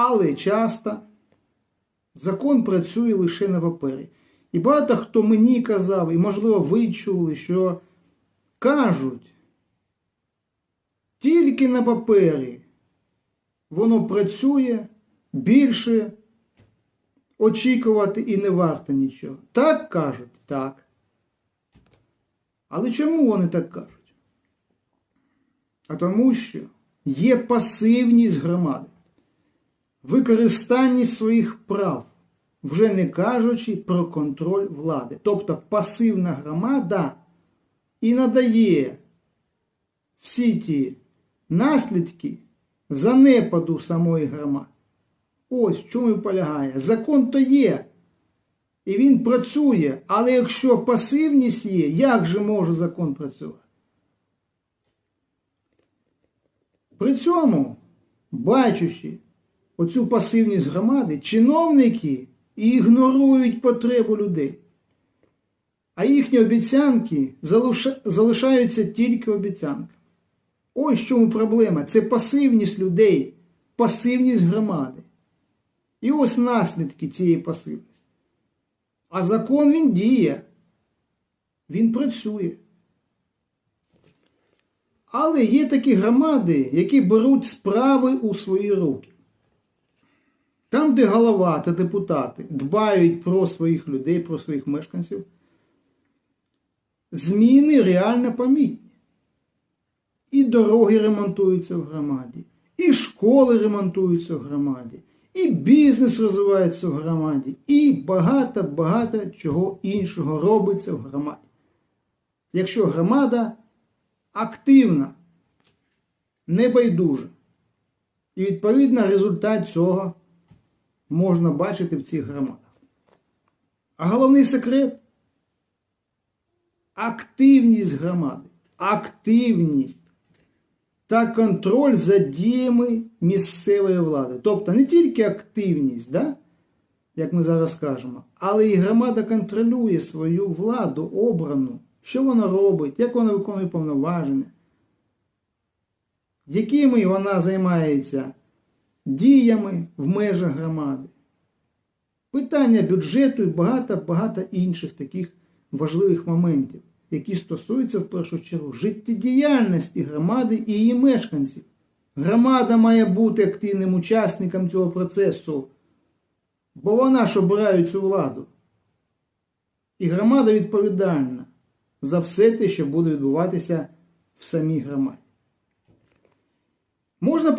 Але часто закон працює лише на папері. І багато хто мені казав, і, можливо, ви чули, що кажуть, тільки на папері воно працює більше очікувати і не варто нічого. Так кажуть? Так. Але чому вони так кажуть? А тому що є пасивність громади, використання своїх прав, вже не кажучи про контроль влади. Тобто пасивна громада і надає всі ті наслідки занепаду самої громади. Ось в чому і полягає. Закон то є. І він працює, але якщо пасивність є, як же може закон працювати? При цьому, бачучи оцю пасивність громади, чиновники ігнорують потребу людей. А їхні обіцянки залишаються тільки обіцянками. Ось чому проблема. Це пасивність людей, пасивність громади. І ось наслідки цієї пасивності. А закон він діє, він працює. Але є такі громади, які беруть справи у свої руки. Там, де голова та депутати дбають про своїх людей, про своїх мешканців, зміни реально помітні. І дороги ремонтуються в громаді, і школи ремонтуються в громаді, і бізнес розвивається в громаді, і багато-багато чого іншого робиться в громаді. Якщо громада активна, небайдужа. І відповідно результат цього можна бачити в цих громадах. А головний секрет активність громади. Активність та контроль за діями місцевої влади. Тобто не тільки активність, да? як ми зараз кажемо, але і громада контролює свою владу обрану, що вона робить, як вона виконує повноваження, якими вона займається діями в межах громади. Питання бюджету і багато-багато інших таких важливих моментів, які стосуються в першу чергу життєдіяльності громади і її мешканців. Громада має бути активним учасником цього процесу, бо вона ж обирає цю владу. І громада відповідальна за все те, що буде відбуватися в самій громаді. Можна